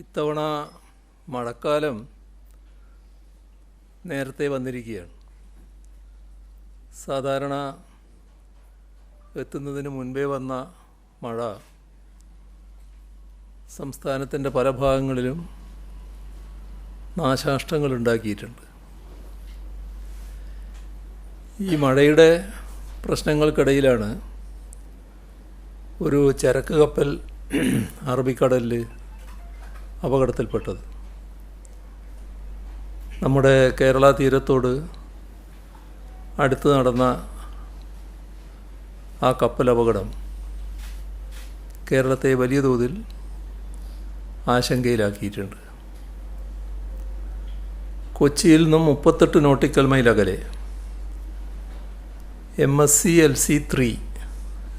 ഇത്തവണ മഴക്കാലം നേരത്തെ വന്നിരിക്കുകയാണ്. സാധാരണ എത്തുന്നതിന് മുൻപേ വന്ന മഴ സംസ്ഥാനത്തിന്റെ പല ഭാഗങ്ങളിലും നാശാഷ്ടങ്ങൾ ഉണ്ടാക്കിയിട്ടുണ്ട്. ഈ മഴയുടെ പ്രശ്നങ്ങൾക്കിടയിലാണ് ഒരു ചരക്ക് കപ്പൽ അറബിക്കടലിൽ അപകടത്തിൽപ്പെട്ടത്. നമ്മുടെ കേരള തീരത്തോട് അടുത്ത് നടന്ന ആ കപ്പൽ അപകടം കേരളത്തെ വലിയ തോതിൽ ആശങ്കയിലാക്കിയിട്ടുണ്ട്. കൊച്ചിയിൽ നിന്നും മുപ്പത്തെട്ട് നോട്ടിക്കൽ മൈൽ അകലെ M S C Elsa three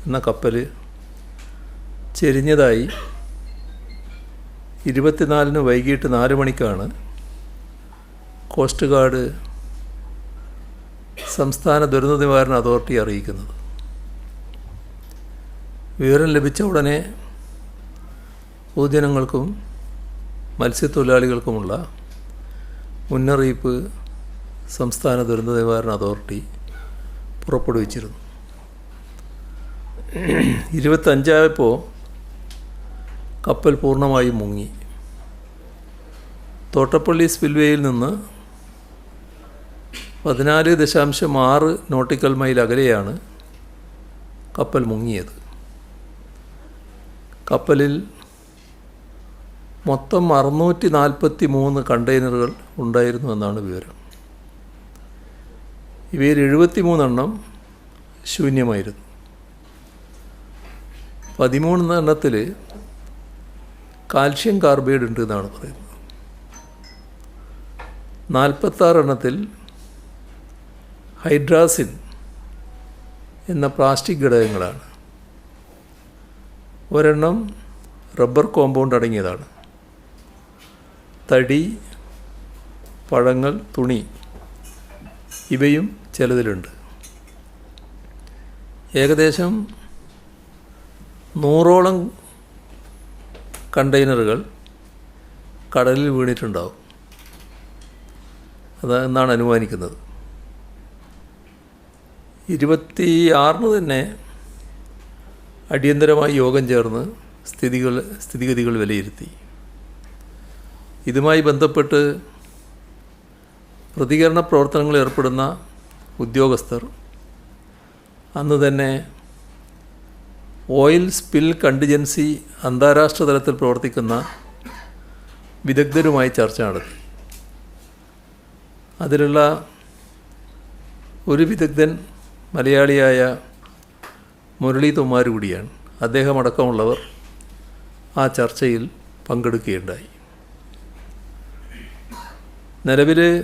എന്ന കപ്പൽ ചെരിഞ്ഞതായി ഇരുപത്തിനാലിന് വൈകിട്ട് നാല് മണിക്കാണ് കോസ്റ്റ് ഗാർഡ് സംസ്ഥാന ദുരന്ത നിവാരണ അതോറിറ്റി അറിയിക്കുന്നത്. വിവരം ലഭിച്ച ഉടനെ പൊതുജനങ്ങൾക്കും മത്സ്യത്തൊഴിലാളികൾക്കുമുള്ള മുന്നറിയിപ്പ് സംസ്ഥാന ദുരന്ത നിവാരണ അതോറിറ്റി പുറപ്പെടുവിച്ചിരുന്നു. ഇരുപത്തഞ്ചായപ്പോൾ കപ്പൽ പൂർണമായും മുങ്ങി. തോട്ടപ്പള്ളി സ്പിൽവേയിൽ നിന്ന് പതിനാല് ദശാംശം ആറ് നോട്ടിക്കൽ മൈൽ അകലെയാണ് കപ്പൽ മുങ്ങിയത്. കപ്പലിൽ മൊത്തം അറുന്നൂറ്റി നാൽപ്പത്തി മൂന്ന് കണ്ടെയ്നറുകൾ ഉണ്ടായിരുന്നു എന്നാണ് വിവരം. ഇവയിൽ എഴുപത്തി മൂന്നെണ്ണം ശൂന്യമായിരുന്നു. പതിമൂന്നെണ്ണത്തിൽ കാൽഷ്യം കാർബൈഡ് ഉണ്ട് എന്നാണ് പറയുന്നത്. നാൽപ്പത്താറെണ്ണത്തിൽ ഹൈഡ്രാസിൻ എന്ന പ്ലാസ്റ്റിക് ഘടകങ്ങളാണ്. ഒരെണ്ണം റബ്ബർ കോമ്പൗണ്ട് അടങ്ങിയതാണ്. തടി പഴങ്ങൾ തുണി ഇവയും ചിലതിലുണ്ട്. ഏകദേശം നൂറോളം കണ്ടെയ്നറുകൾ കടലിൽ വീണിട്ടുണ്ടാവും. അത് എന്നാണ് അനുമാനിക്കുന്നത്. ഇരുപത്തി ആറിന് തന്നെ അടിയന്തരമായി യോഗം ചേർന്ന് സ്ഥിതികൾ സ്ഥിതിഗതികൾ വിലയിരുത്തി. ഇതുമായി ബന്ധപ്പെട്ട് പ്രതികരണ പ്രവർത്തനങ്ങളിൽ ഏർപ്പെടുന്ന ഉദ്യോഗസ്ഥർ അന്ന് തന്നെ ഓയിൽ സ്പിൽ കണ്ടിജൻസി അന്താരാഷ്ട്ര തലത്തിൽ പ്രവർത്തിക്കുന്ന വിദഗ്ധരുമായി ചർച്ച നടത്തി. അതിലുള്ള ഒരു വിദഗ്ധൻ മലയാളിയായ മുരളി തൊമ്മാർ കൂടിയാണ്. അദ്ദേഹം അടക്കമുള്ളവർ ആ ചർച്ചയിൽ പങ്കെടുക്കുകയുണ്ടായി. നിലവിൽ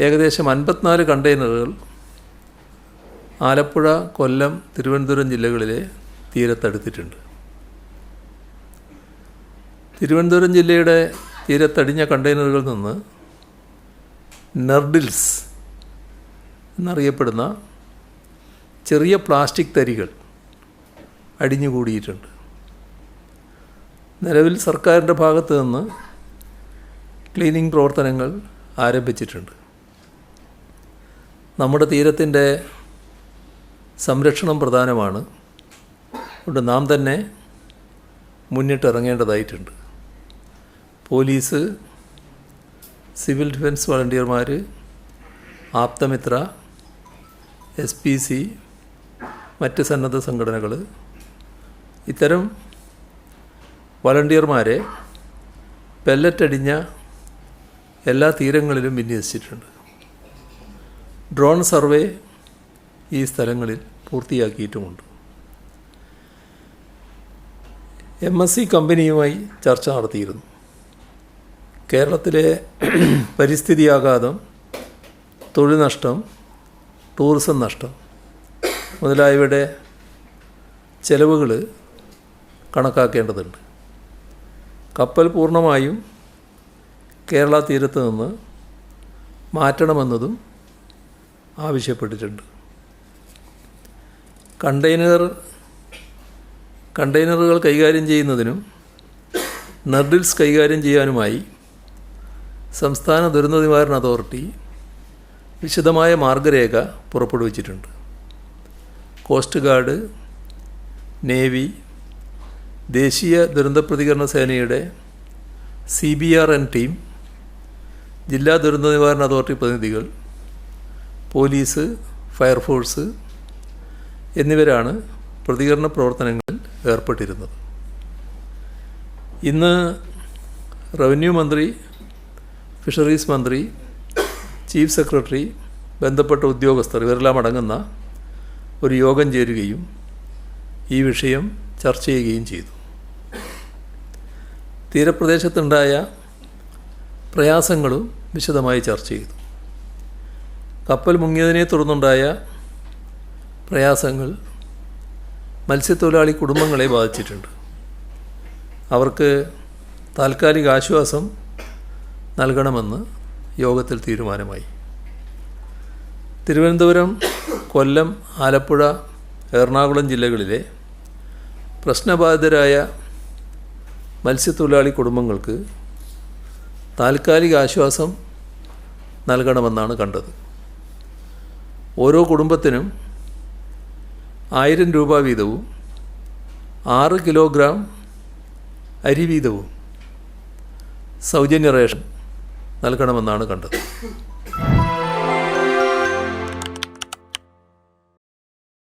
ഏകദേശം അൻപത്തിനാല് കണ്ടെയ്നറുകൾ ആലപ്പുഴ കൊല്ലം തിരുവനന്തപുരം ജില്ലകളിലെ തീരത്തടുത്തിട്ടുണ്ട് തിരുവനന്തപുരം ജില്ലയുടെ തീരത്തടിഞ്ഞ കണ്ടെയ്നറുകളിൽ നിന്ന് നെർഡിൽസ് എന്നറിയപ്പെടുന്ന ചെറിയ പ്ലാസ്റ്റിക് തരികൾ അടിഞ്ഞുകൂടിയിട്ടുണ്ട്. നിലവിൽ സർക്കാരിന്റെ ഭാഗത്ത് നിന്ന് ക്ലീനിങ് പ്രവർത്തനങ്ങൾ ആരംഭിച്ചിട്ടുണ്ട്. നമ്മുടെ തീരത്തിന്റെ സംരക്ഷണം പ്രധാനമാണ്. അതുകൊണ്ട് നാം തന്നെ മുന്നിട്ടിറങ്ങേണ്ടതായിട്ടുണ്ട് പോലീസ് സിവിൽ ഡിഫൻസ് വളണ്ടിയർമാർ ആപ്തമിത്ര എസ് പി സി മറ്റ് സന്നദ്ധ സംഘടനകൾ ഇത്തരം വളണ്ടിയർമാരെ പെല്ലറ്റടിഞ്ഞ എല്ലാ തീരങ്ങളിലും വിന്യസിച്ചിട്ടുണ്ട്. ഡ്രോൺ സർവേ ഈ സ്ഥലങ്ങളിൽ പൂർത്തിയാക്കിയിട്ടുമുണ്ട്. എം എസ് സി കമ്പനിയുമായി ചർച്ച നടത്തിയിരുന്നു. കേരളത്തിലെ പരിസ്ഥിതി ആഘാതം തൊഴിൽ നഷ്ടം ടൂറിസം നഷ്ടം മുതലായവയുടെ ചെലവുകൾ കണക്കാക്കേണ്ടതുണ്ട്. കപ്പൽ പൂർണമായും കേരള തീരത്ത് നിന്ന് മാറ്റണമെന്നതും ആവശ്യപ്പെട്ടിട്ടുണ്ട്. കണ്ടെയ്നർ കണ്ടെയ്നറുകൾ കൈകാര്യം ചെയ്യുന്നതിനും നർഡിൽസ് കൈകാര്യം ചെയ്യാനുമായി സംസ്ഥാന ദുരന്ത നിവാരണ അതോറിറ്റി വിശദമായ മാർഗരേഖ പുറപ്പെടുവിച്ചിട്ടുണ്ട്. കോസ്റ്റ് ഗാർഡ് നേവി ദേശീയ ദുരന്ത പ്രതികരണ സേനയുടെ C B R N team ജില്ലാ ദുരന്ത നിവാരണ അതോറിറ്റി പ്രതിനിധികൾ പോലീസ് ഫയർഫോഴ്സ് എന്നിവരാണ് പ്രതികരണ പ്രവർത്തനങ്ങളിൽ ഏർപ്പെട്ടിരുന്നത്. ഇന്ന് റവന്യൂ മന്ത്രി ഫിഷറീസ് മന്ത്രി ചീഫ് സെക്രട്ടറി ബന്ധപ്പെട്ട ഉദ്യോഗസ്ഥർ ഇവരെല്ലാം അടങ്ങുന്ന ഒരു യോഗം ചേരുകയും ഈ വിഷയം ചർച്ച ചെയ്യുകയും ചെയ്തു. തീരപ്രദേശത്തുണ്ടായ പ്രയാസങ്ങളും വിശദമായി ചർച്ച ചെയ്തു. കപ്പൽ മുങ്ങിയതിനെ തുടർന്നുണ്ടായ പ്രയാസങ്ങൾ മത്സ്യത്തൊഴിലാളി കുടുംബങ്ങളെ ബാധിച്ചിട്ടുണ്ട്. അവർക്ക് താൽക്കാലിക ആശ്വാസം നൽകണമെന്ന് യോഗത്തിൽ തീരുമാനമായി. തിരുവനന്തപുരം കൊല്ലം ആലപ്പുഴ എറണാകുളം ജില്ലകളിലെ പ്രശ്നബാധിതരായ മത്സ്യത്തൊഴിലാളി കുടുംബങ്ങൾക്ക് താൽക്കാലിക ആശ്വാസം നൽകണമെന്നാണ് കണ്ടത്. ഓരോ കുടുംബത്തിനും ആയിരം രൂപ വീതവും ആറ് കിലോഗ്രാം അരി വീതവും സൗജന്യ റേഷൻ നൽകണമെന്നാണ് കണ്ടത്.